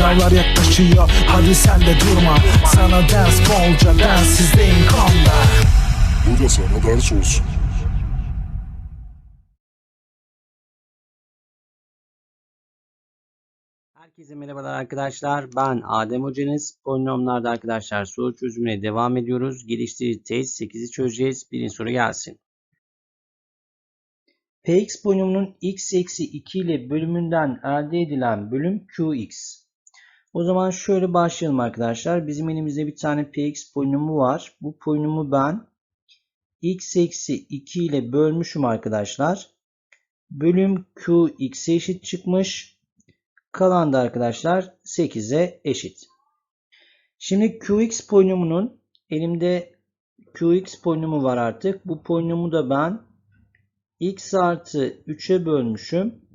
Sınavlar yaklaşıyor hadi sen de durma Sana ders bolca densizdeyim konda Bu da sana ders olsun. Herkese merhabalar arkadaşlar. Ben Adem Hocanız. Polinomlarda arkadaşlar soru çözümüne devam ediyoruz. Geliştirici test 8'i çözeceğiz. Birinci soru gelsin. Px polinomunun x eksi 2 ile bölümünden elde edilen bölüm qx. O zaman şöyle başlayalım arkadaşlar. Bizim elimizde bir tane px polinomu var. Bu polinomu ben x eksi 2 ile bölmüşüm arkadaşlar. Bölüm qx'e eşit çıkmış. Kalan da arkadaşlar 8'e eşit. Şimdi qx polinomunun elimde qx polinomu var artık. Bu polinomu da ben x artı 3'e bölmüşüm.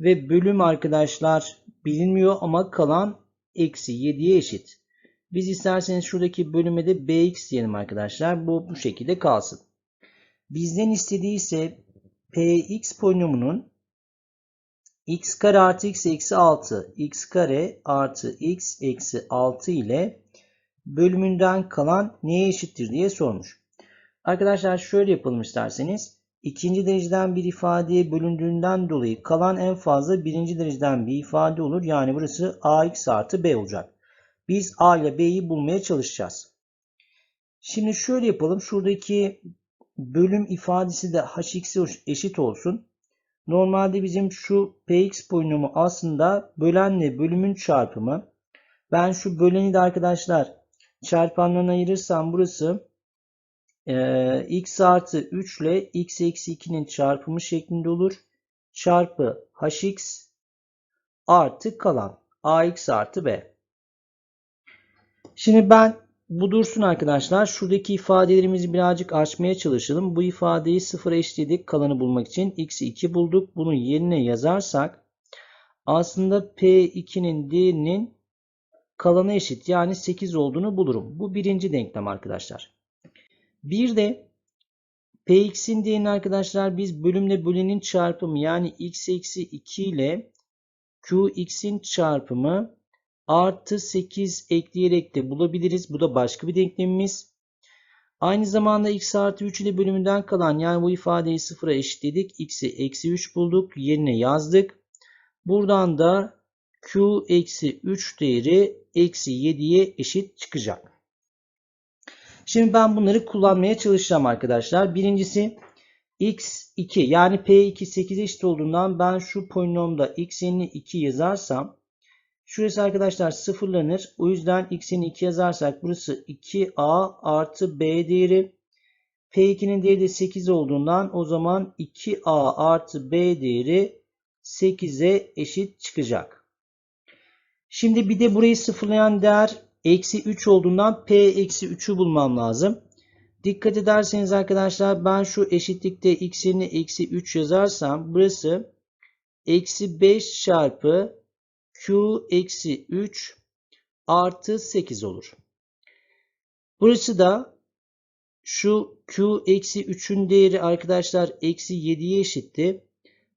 Ve bölüm arkadaşlar bilinmiyor ama kalan eksi 7'ye eşit. Biz isterseniz şuradaki bölüme de bx diyelim arkadaşlar. Bu bu şekilde kalsın. Bizden istediği ise px polinomunun x kare artı x eksi 6 x kare artı x eksi 6 ile bölümünden kalan neye eşittir diye sormuş. Arkadaşlar şöyle yapalım isterseniz. İkinci dereceden bir ifadeye bölündüğünden dolayı kalan en fazla birinci dereceden bir ifade olur. Yani burası ax artı b olacak. Biz a ile b'yi bulmaya çalışacağız. Şimdi şöyle yapalım. Şuradaki bölüm ifadesi de hx'e eşit olsun. Normalde bizim şu px polinomu aslında bölenle bölümün çarpımı. Ben şu böleni de arkadaşlar çarpanlarına ayırırsam burası e, x artı 3 ile x eksi 2'nin çarpımı şeklinde olur. Çarpı hx artı kalan ax artı b. Şimdi ben bu dursun arkadaşlar. Şuradaki ifadelerimizi birazcık açmaya çalışalım. Bu ifadeyi sıfıra eşitledik. Kalanı bulmak için x'i 2 bulduk. Bunu yerine yazarsak aslında P2'nin değerinin kalanı eşit. Yani 8 olduğunu bulurum. Bu birinci denklem arkadaşlar. Bir de Px'in değerini arkadaşlar biz bölümle bölenin çarpımı yani x eksi 2 ile Qx'in çarpımı artı 8 ekleyerek de bulabiliriz. Bu da başka bir denklemimiz. Aynı zamanda x artı 3 ile bölümünden kalan yani bu ifadeyi sıfıra eşitledik. x'i eksi 3 bulduk. Yerine yazdık. Buradan da q eksi 3 değeri eksi 7'ye eşit çıkacak. Şimdi ben bunları kullanmaya çalışacağım arkadaşlar. Birincisi x2 yani p2 8 eşit olduğundan ben şu polinomda x'ini 2 yazarsam Şurası arkadaşlar sıfırlanır. O yüzden x'ini 2 yazarsak burası 2a artı b değeri. P2'nin değeri de 8 olduğundan o zaman 2a artı b değeri 8'e eşit çıkacak. Şimdi bir de burayı sıfırlayan değer eksi 3 olduğundan p eksi 3'ü bulmam lazım. Dikkat ederseniz arkadaşlar ben şu eşitlikte x'ini eksi 3 yazarsam burası eksi 5 çarpı Q eksi 3 artı 8 olur. Burası da şu Q eksi 3'ün değeri arkadaşlar eksi 7'ye eşitti.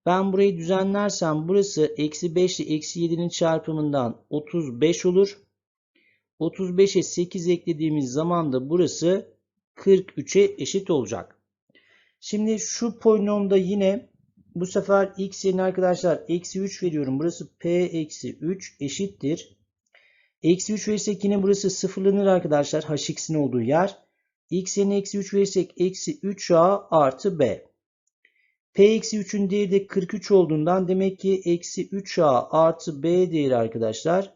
Ben burayı düzenlersem burası eksi 5 ile eksi 7'nin çarpımından 35 olur. 35'e 8 eklediğimiz zaman da burası 43'e eşit olacak. Şimdi şu polinomda yine bu sefer x yerine arkadaşlar eksi 3 veriyorum. Burası p eksi 3 eşittir. Eksi 3 verirsek yine burası sıfırlanır arkadaşlar. hx'in olduğu yer. x yerine eksi 3 verirsek eksi 3a artı b. p eksi 3'ün değeri de 43 olduğundan demek ki eksi 3a artı b değeri arkadaşlar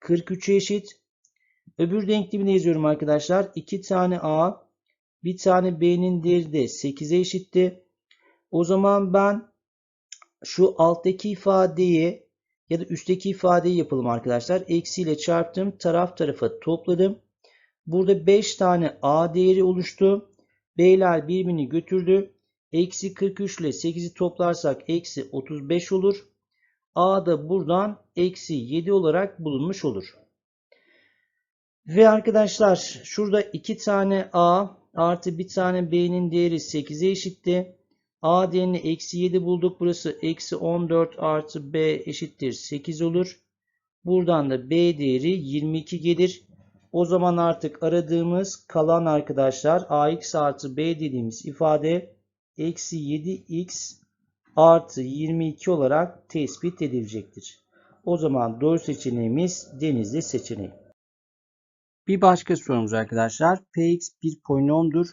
43'e eşit. Öbür denklemini yazıyorum arkadaşlar. 2 tane a bir tane b'nin değeri de 8'e eşitti. O zaman ben şu alttaki ifadeyi ya da üstteki ifadeyi yapalım arkadaşlar. Eksi ile çarptım. Taraf tarafa topladım. Burada 5 tane A değeri oluştu. B'ler birbirini götürdü. Eksi 43 ile 8'i toplarsak eksi 35 olur. A da buradan eksi 7 olarak bulunmuş olur. Ve arkadaşlar şurada 2 tane A artı bir tane B'nin değeri 8'e eşitti. A değerini eksi 7 bulduk. Burası eksi 14 artı B eşittir 8 olur. Buradan da B değeri 22 gelir. O zaman artık aradığımız kalan arkadaşlar ax artı b dediğimiz ifade eksi 7x artı 22 olarak tespit edilecektir. O zaman doğru seçeneğimiz Denizli seçeneği. Bir başka sorumuz arkadaşlar. Px bir polinomdur.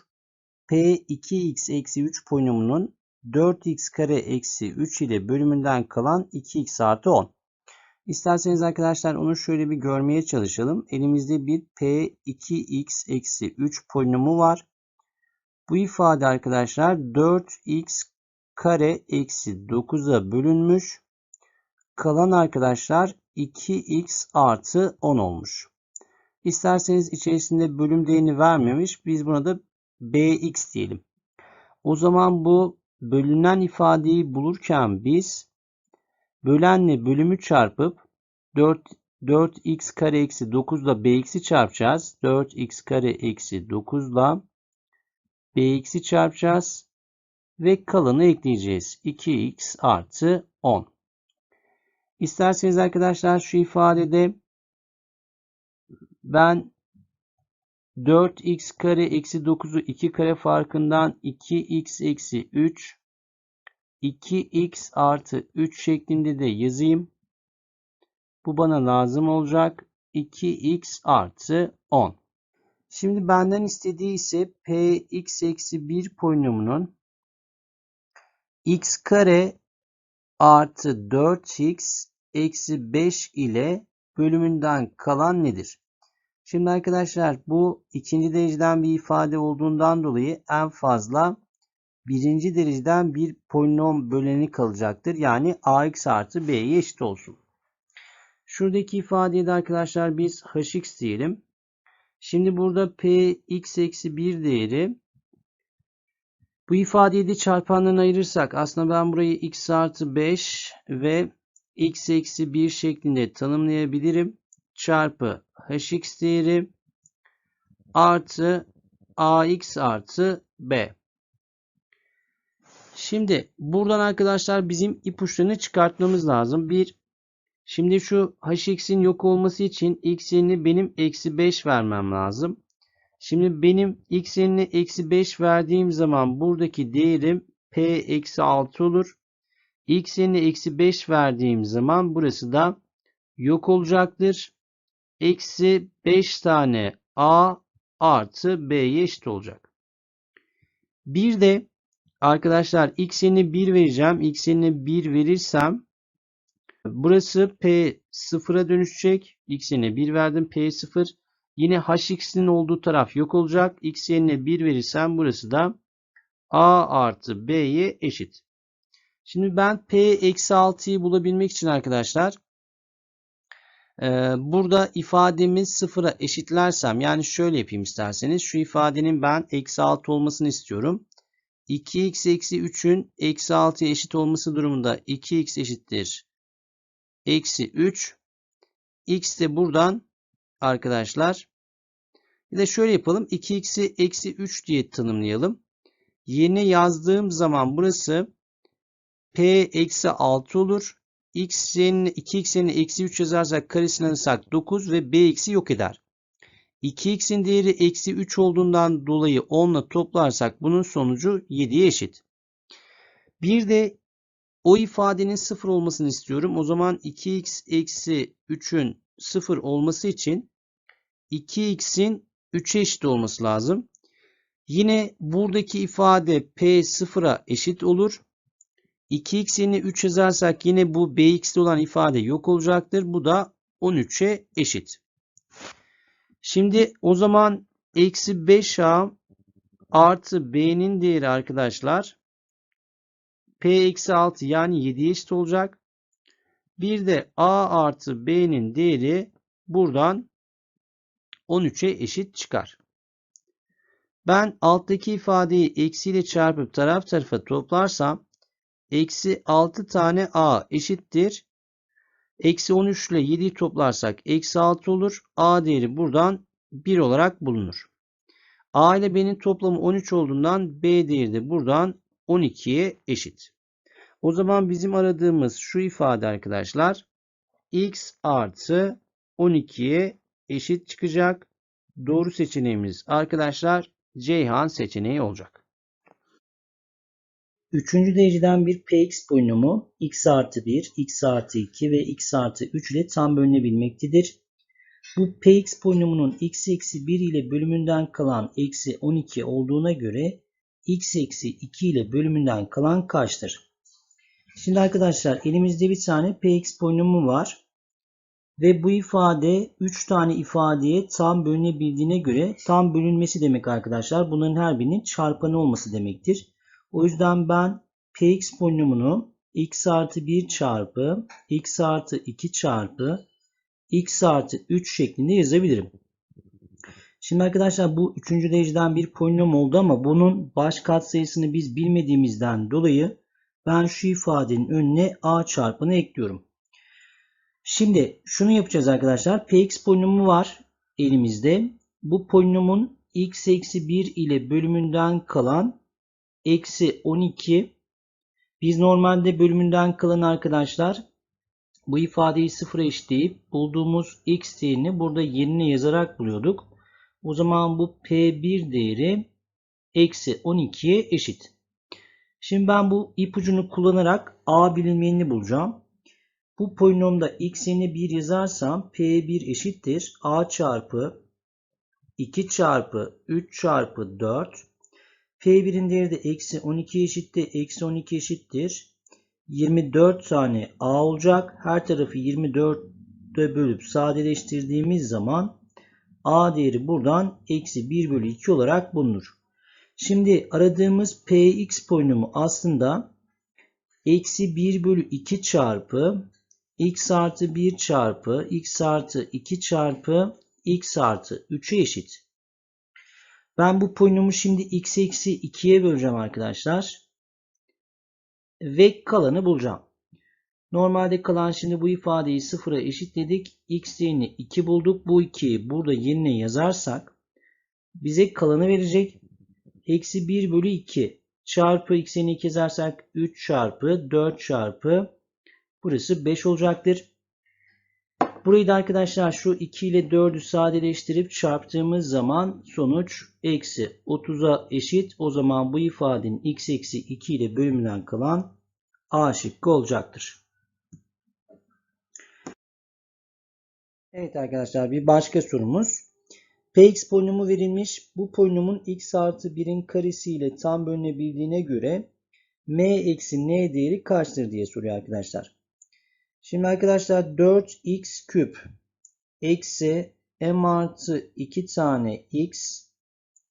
P 2x eksi 3 polinomunun 4x kare eksi 3 ile bölümünden kalan 2x artı 10. İsterseniz arkadaşlar onu şöyle bir görmeye çalışalım. Elimizde bir P2x eksi 3 polinomu var. Bu ifade arkadaşlar 4x kare eksi 9'a bölünmüş. Kalan arkadaşlar 2x artı 10 olmuş. İsterseniz içerisinde bölüm değerini vermemiş. Biz buna da bx diyelim. O zaman bu bölünen ifadeyi bulurken biz bölenle bölümü çarpıp 4, 4x kare eksi 9 ile bx'i çarpacağız. 4x kare eksi 9 ile bx'i çarpacağız. Ve kalanı ekleyeceğiz. 2x artı 10. İsterseniz arkadaşlar şu ifadede ben 4x kare eksi 9'u 2 kare farkından 2x eksi 3 2x artı 3 şeklinde de yazayım. Bu bana lazım olacak. 2x artı 10. Şimdi benden istediği ise px eksi 1 polinomunun x kare artı 4x eksi 5 ile bölümünden kalan nedir? Şimdi arkadaşlar bu ikinci dereceden bir ifade olduğundan dolayı en fazla birinci dereceden bir polinom böleni kalacaktır. Yani ax artı b'ye eşit olsun. Şuradaki ifadeye de arkadaşlar biz hx diyelim. Şimdi burada px eksi 1 değeri bu ifadeyi de çarpanlarına ayırırsak aslında ben burayı x artı 5 ve x eksi 1 şeklinde tanımlayabilirim. Çarpı hx değeri artı ax artı b. Şimdi buradan arkadaşlar bizim ipuçlarını çıkartmamız lazım. Bir, şimdi şu hx'in yok olması için x yerine benim eksi 5 vermem lazım. Şimdi benim x yerine eksi 5 verdiğim zaman buradaki değerim p eksi 6 olur. x yerine eksi 5 verdiğim zaman burası da yok olacaktır. Eksi 5 tane a artı b'ye eşit olacak. Bir de arkadaşlar x yerine 1 vereceğim. x yerine 1 verirsem burası p 0'a dönüşecek. x yerine 1 verdim. p 0. Yine hx'in olduğu taraf yok olacak. x yerine 1 verirsem burası da a artı b'ye eşit. Şimdi ben p eksi 6'yı bulabilmek için arkadaşlar burada ifademi sıfıra eşitlersem yani şöyle yapayım isterseniz şu ifadenin ben eksi 6 olmasını istiyorum. 2x eksi 3'ün eksi 6'ya eşit olması durumunda 2x eşittir. Eksi 3. x de buradan arkadaşlar. Bir de şöyle yapalım. 2x'i eksi 3 diye tanımlayalım. Yerine yazdığım zaman burası p eksi 6 olur. X yerine 2x yerine eksi 3 yazarsak karesini alırsak 9 ve b eksi yok eder. 2x'in değeri eksi 3 olduğundan dolayı 10 ile toplarsak bunun sonucu 7'ye eşit. Bir de o ifadenin 0 olmasını istiyorum. O zaman 2x eksi 3'ün 0 olması için 2x'in 3'e eşit olması lazım. Yine buradaki ifade p 0'a eşit olur. 2x yerine 3 yazarsak yine bu bx'de olan ifade yok olacaktır. Bu da 13'e eşit. Şimdi o zaman eksi 5a artı b'nin değeri arkadaşlar p eksi 6 yani 7'ye eşit olacak. Bir de a artı b'nin değeri buradan 13'e eşit çıkar. Ben alttaki ifadeyi eksiyle çarpıp taraf tarafa toplarsam eksi 6 tane a eşittir. Eksi 13 ile 7'yi toplarsak eksi 6 olur. A değeri buradan 1 olarak bulunur. A ile B'nin toplamı 13 olduğundan B değeri de buradan 12'ye eşit. O zaman bizim aradığımız şu ifade arkadaşlar x artı 12'ye eşit çıkacak. Doğru seçeneğimiz arkadaşlar Ceyhan seçeneği olacak. Üçüncü dereceden bir px polinomu x artı 1, x artı 2 ve x artı 3 ile tam bölünebilmektedir. Bu px polinomunun x eksi 1 ile bölümünden kalan eksi 12 olduğuna göre x eksi 2 ile bölümünden kalan kaçtır? Şimdi arkadaşlar elimizde bir tane px polinomu var. Ve bu ifade 3 tane ifadeye tam bölünebildiğine göre tam bölünmesi demek arkadaşlar. Bunların her birinin çarpanı olması demektir. O yüzden ben px polinomunu x artı 1 çarpı x artı 2 çarpı x artı 3 şeklinde yazabilirim. Şimdi arkadaşlar bu 3. dereceden bir polinom oldu ama bunun baş katsayısını biz bilmediğimizden dolayı ben şu ifadenin önüne a çarpanı ekliyorum. Şimdi şunu yapacağız arkadaşlar. Px polinomu var elimizde. Bu polinomun x eksi 1 ile bölümünden kalan eksi 12. Biz normalde bölümünden kalan arkadaşlar bu ifadeyi sıfıra eşitleyip bulduğumuz x değerini burada yerine yazarak buluyorduk. O zaman bu P1 değeri eksi 12'ye eşit. Şimdi ben bu ipucunu kullanarak A bilinmeyenini bulacağım. Bu polinomda x yerine 1 yazarsam P1 eşittir. A çarpı 2 çarpı 3 çarpı 4. P1'in değeri de eksi 12 eşittir. Eksi 12 eşittir. 24 tane A olacak. Her tarafı 24'e bölüp sadeleştirdiğimiz zaman A değeri buradan eksi 1 bölü 2 olarak bulunur. Şimdi aradığımız Px polinomu aslında eksi 1 bölü 2 çarpı x artı 1 çarpı x artı 2 çarpı x artı 3'e eşit. Ben bu polinomu şimdi x eksi 2'ye böleceğim arkadaşlar. Ve kalanı bulacağım. Normalde kalan şimdi bu ifadeyi sıfıra eşitledik. x değerini 2 bulduk. Bu 2'yi burada yerine yazarsak bize kalanı verecek. Eksi 1 bölü 2 çarpı x'ini 2 yazarsak 3 çarpı 4 çarpı burası 5 olacaktır. Burayı da arkadaşlar şu 2 ile 4'ü sadeleştirip çarptığımız zaman sonuç eksi 30'a eşit. O zaman bu ifadenin x eksi 2 ile bölümünden kalan a şıkkı olacaktır. Evet arkadaşlar bir başka sorumuz. Px polinomu verilmiş. Bu polinomun x artı 1'in karesi ile tam bölünebildiğine göre m eksi n değeri kaçtır diye soruyor arkadaşlar. Şimdi arkadaşlar 4x küp eksi m artı 2 tane x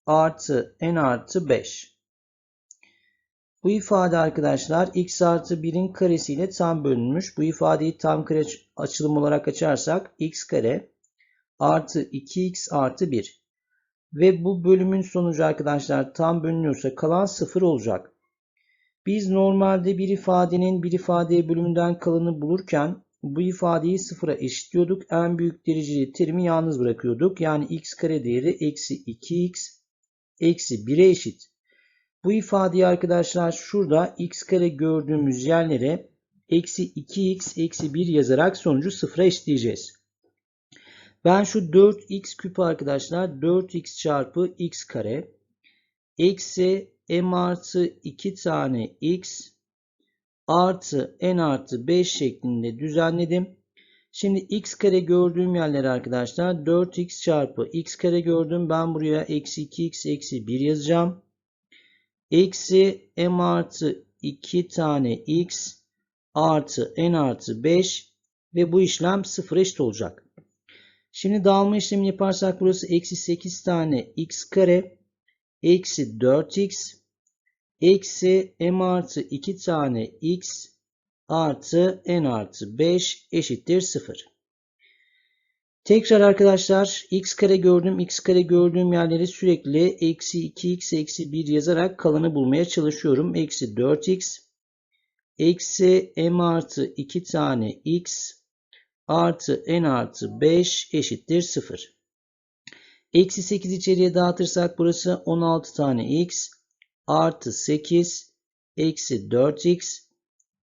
artı n artı 5. Bu ifade arkadaşlar x artı 1'in karesiyle tam bölünmüş. Bu ifadeyi tam kare açılım olarak açarsak x kare artı 2x artı 1. Ve bu bölümün sonucu arkadaşlar tam bölünüyorsa kalan 0 olacak. Biz normalde bir ifadenin bir ifadeye bölümünden kalanı bulurken bu ifadeyi sıfıra eşitliyorduk. En büyük dereceli terimi yalnız bırakıyorduk. Yani x kare değeri eksi 2x eksi 1'e eşit. Bu ifadeyi arkadaşlar şurada x kare gördüğümüz yerlere eksi 2x eksi 1 yazarak sonucu sıfıra eşitleyeceğiz. Ben şu 4x küp arkadaşlar 4x çarpı x kare eksi m artı 2 tane x artı n artı 5 şeklinde düzenledim. Şimdi x kare gördüğüm yerlere arkadaşlar 4x çarpı x kare gördüm. Ben buraya eksi 2x eksi 1 yazacağım. Eksi m artı 2 tane x artı n artı 5 ve bu işlem 0 eşit olacak. Şimdi dağılma işlemini yaparsak burası eksi 8 tane x kare eksi 4x eksi m artı 2 tane x artı n artı 5 eşittir 0. Tekrar arkadaşlar x kare gördüğüm x kare gördüğüm yerleri sürekli eksi 2x eksi 1 yazarak kalanı bulmaya çalışıyorum. Eksi 4x eksi m artı 2 tane x artı n artı 5 eşittir 0. Eksi 8 içeriye dağıtırsak burası 16 tane x artı 8 eksi 4x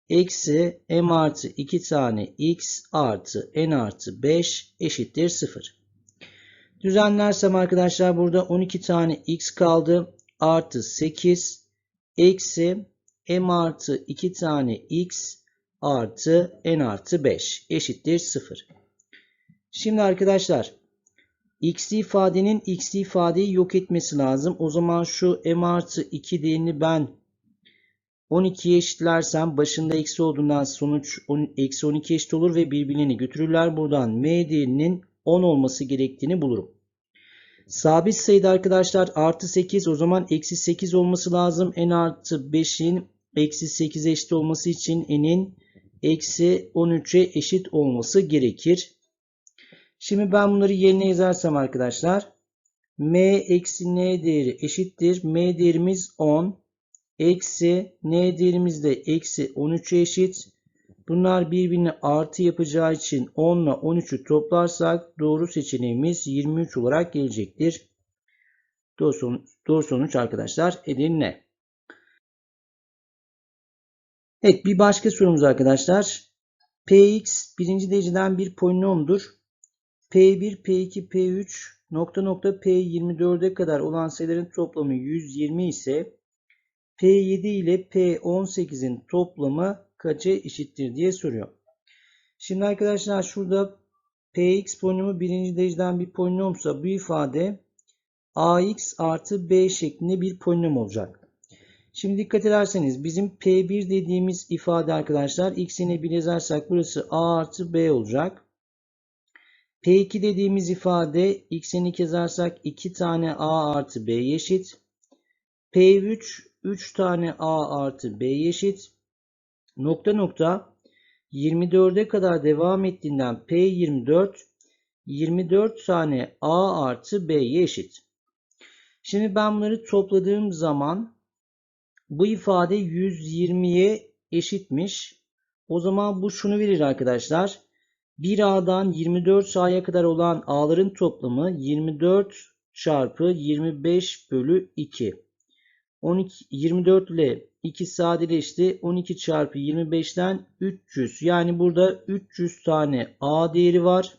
eksi m artı 2 tane x artı n artı 5 eşittir 0. Düzenlersem arkadaşlar burada 12 tane x kaldı. Artı 8 eksi m artı 2 tane x artı n artı 5 eşittir 0. Şimdi arkadaşlar x ifadenin x ifadeyi yok etmesi lazım. O zaman şu m artı 2 değerini ben 12'ye eşitlersem başında eksi olduğundan sonuç on- eksi 12 eşit olur ve birbirini götürürler. Buradan m değerinin 10 olması gerektiğini bulurum. Sabit sayıda arkadaşlar artı 8 o zaman eksi 8 olması lazım. n artı 5'in eksi 8 eşit olması için n'in eksi 13'e eşit olması gerekir. Şimdi ben bunları yerine yazarsam arkadaşlar m eksi n değeri eşittir. m değerimiz 10 eksi n değerimiz de eksi 13'e eşit. Bunlar birbirine artı yapacağı için 10 ile 13'ü toplarsak doğru seçeneğimiz 23 olarak gelecektir. Doğru sonuç, doğru sonuç arkadaşlar Edirne. Evet bir başka sorumuz arkadaşlar. Px birinci dereceden bir polinomdur. P1, P2, P3 nokta nokta P24'e kadar olan sayıların toplamı 120 ise P7 ile P18'in toplamı kaça eşittir diye soruyor. Şimdi arkadaşlar şurada Px polinomu birinci dereceden bir polinomsa bu ifade ax artı b şeklinde bir polinom olacak. Şimdi dikkat ederseniz bizim P1 dediğimiz ifade arkadaşlar x'ine bir yazarsak burası a artı b olacak. P2 dediğimiz ifade x'ini yazarsak 2 tane a artı b eşit. P3 3 tane a artı b eşit. Nokta nokta 24'e kadar devam ettiğinden P24 24 tane a artı b'ye eşit. Şimdi ben bunları topladığım zaman bu ifade 120'ye eşitmiş. O zaman bu şunu verir arkadaşlar. 1a'dan 24a'ya kadar olan a'ların toplamı 24 çarpı 25 bölü 2. 12, 24 ile 2 sadeleşti. 12 çarpı 25'ten 300. Yani burada 300 tane A değeri var.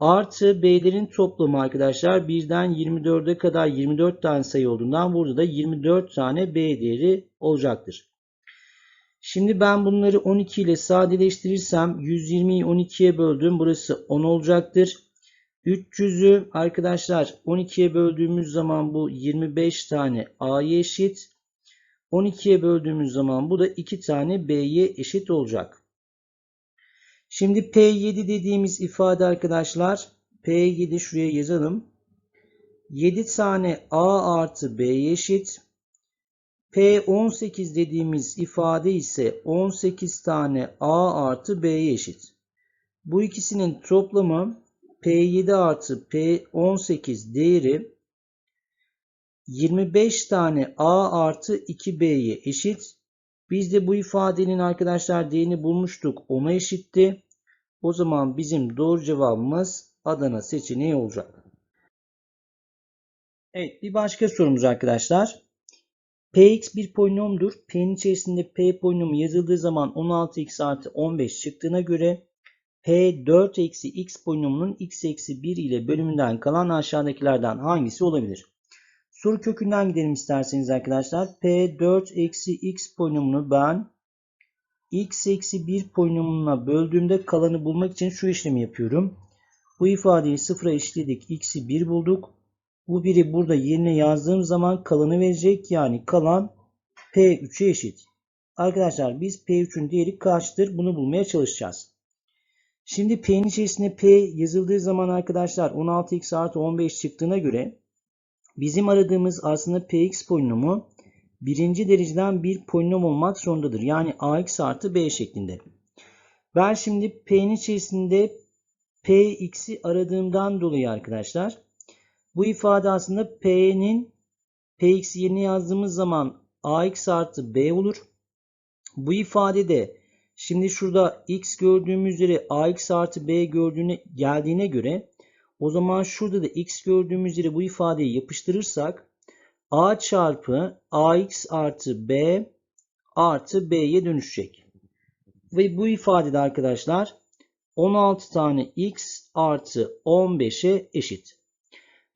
Artı B'lerin toplamı arkadaşlar 1'den 24'e kadar 24 tane sayı olduğundan burada da 24 tane B değeri olacaktır. Şimdi ben bunları 12 ile sadeleştirirsem 120'yi 12'ye böldüm. Burası 10 olacaktır. 300'ü arkadaşlar 12'ye böldüğümüz zaman bu 25 tane A'ya eşit. 12'ye böldüğümüz zaman bu da 2 tane B'ye eşit olacak. Şimdi P7 dediğimiz ifade arkadaşlar P7 şuraya yazalım. 7 tane A artı B'ye eşit. P18 dediğimiz ifade ise 18 tane A artı B'ye eşit. Bu ikisinin toplamı P7 artı P18 değeri 25 tane A artı 2B'ye eşit. Biz de bu ifadenin arkadaşlar değerini bulmuştuk. Ona eşitti. O zaman bizim doğru cevabımız Adana seçeneği olacak. Evet bir başka sorumuz arkadaşlar. Px bir polinomdur. P'nin içerisinde P polinomu yazıldığı zaman 16x artı 15 çıktığına göre P 4 eksi x polinomunun x eksi 1 ile bölümünden kalan aşağıdakilerden hangisi olabilir? Soru kökünden gidelim isterseniz arkadaşlar. P 4 eksi x polinomunu ben x eksi 1 polinomuna böldüğümde kalanı bulmak için şu işlemi yapıyorum. Bu ifadeyi sıfıra eşitledik. x'i 1 bulduk. Bu biri burada yerine yazdığım zaman kalanı verecek. Yani kalan P3'e eşit. Arkadaşlar biz P3'ün değeri kaçtır? Bunu bulmaya çalışacağız. Şimdi P'nin içerisinde P yazıldığı zaman arkadaşlar 16x artı 15 çıktığına göre bizim aradığımız aslında Px polinomu birinci dereceden bir polinom olmak zorundadır. Yani ax artı b şeklinde. Ben şimdi P'nin içerisinde Px'i aradığımdan dolayı arkadaşlar bu ifade aslında P'nin Px yerine yazdığımız zaman ax artı b olur. Bu ifadede şimdi şurada x gördüğümüz üzere ax artı b gördüğüne geldiğine göre o zaman şurada da x gördüğümüz üzere bu ifadeyi yapıştırırsak a çarpı ax artı b artı b'ye dönüşecek. Ve bu ifadede arkadaşlar 16 tane x artı 15'e eşit.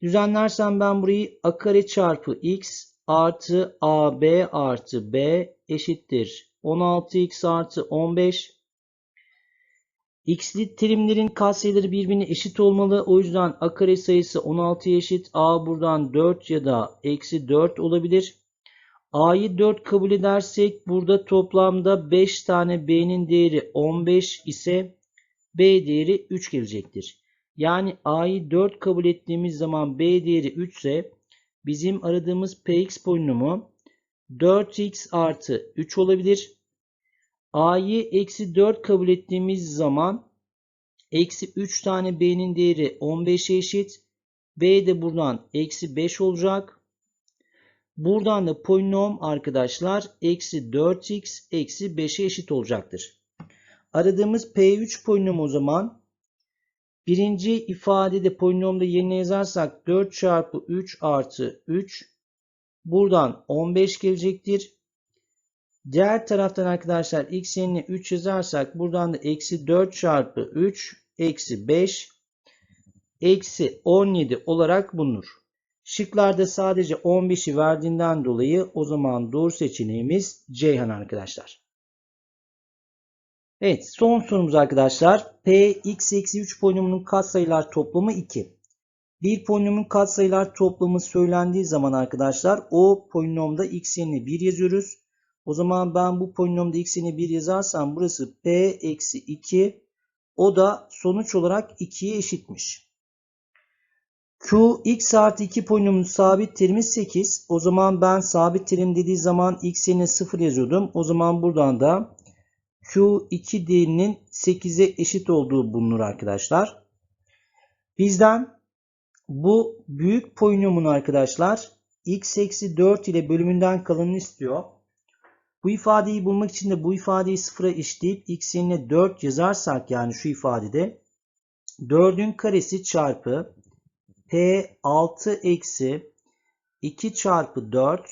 Düzenlersem ben burayı a kare çarpı x artı ab artı b eşittir. 16x artı 15. X'li terimlerin katsayıları birbirine eşit olmalı. O yüzden a kare sayısı 16'ya eşit. a buradan 4 ya da eksi 4 olabilir. a'yı 4 kabul edersek burada toplamda 5 tane b'nin değeri 15 ise b değeri 3 gelecektir. Yani a'yı 4 kabul ettiğimiz zaman b değeri 3 ise bizim aradığımız px polinomu 4x artı 3 olabilir. a'yı eksi 4 kabul ettiğimiz zaman eksi 3 tane b'nin değeri 15'e eşit. b de buradan eksi 5 olacak. Buradan da polinom arkadaşlar eksi 4x eksi 5'e eşit olacaktır. Aradığımız P3 polinomu o zaman birinci ifadede polinomda yerine yazarsak 4 çarpı 3 artı 3 buradan 15 gelecektir. Diğer taraftan arkadaşlar x yerine 3 yazarsak buradan da eksi 4 çarpı 3 eksi 5 eksi 17 olarak bulunur. Şıklarda sadece 15'i verdiğinden dolayı o zaman doğru seçeneğimiz Ceyhan arkadaşlar. Evet son sorumuz arkadaşlar. P x eksi 3 polinomunun katsayılar toplamı 2. Bir polinomun katsayılar toplamı söylendiği zaman arkadaşlar o polinomda x yerine 1 yazıyoruz. O zaman ben bu polinomda x yerine 1 yazarsam burası p eksi 2 o da sonuç olarak 2'ye eşitmiş. Q x artı 2 polinomunun sabit terimi 8. O zaman ben sabit terim dediği zaman x yerine 0 yazıyordum. O zaman buradan da Q2 değerinin 8'e eşit olduğu bulunur arkadaşlar. Bizden bu büyük polinomun arkadaşlar x eksi 4 ile bölümünden kalanını istiyor. Bu ifadeyi bulmak için de bu ifadeyi sıfıra eşitleyip x yerine 4 yazarsak yani şu ifadede 4'ün karesi çarpı P6 eksi 2 çarpı 4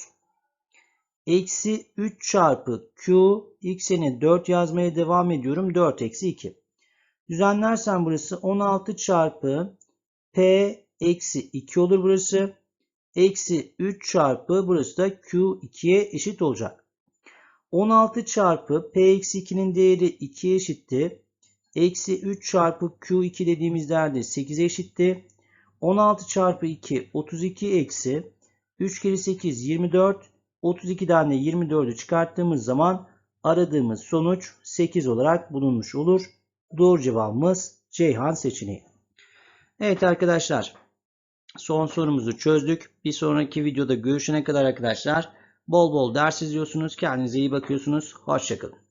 eksi 3 çarpı Q x yerine 4 yazmaya devam ediyorum. 4 eksi 2. Düzenlersem burası 16 çarpı P eksi 2 olur burası. Eksi 3 çarpı burası da Q2'ye eşit olacak. 16 çarpı P eksi 2'nin değeri 2'ye eşitti. Eksi 3 çarpı Q2 dediğimiz değerde 8'e eşitti. 16 çarpı 2 32 eksi 3 kere 8 24 32'den de 24'ü çıkarttığımız zaman aradığımız sonuç 8 olarak bulunmuş olur. Doğru cevabımız Ceyhan seçeneği. Evet arkadaşlar son sorumuzu çözdük. Bir sonraki videoda görüşene kadar arkadaşlar bol bol ders izliyorsunuz. Kendinize iyi bakıyorsunuz. Hoşçakalın.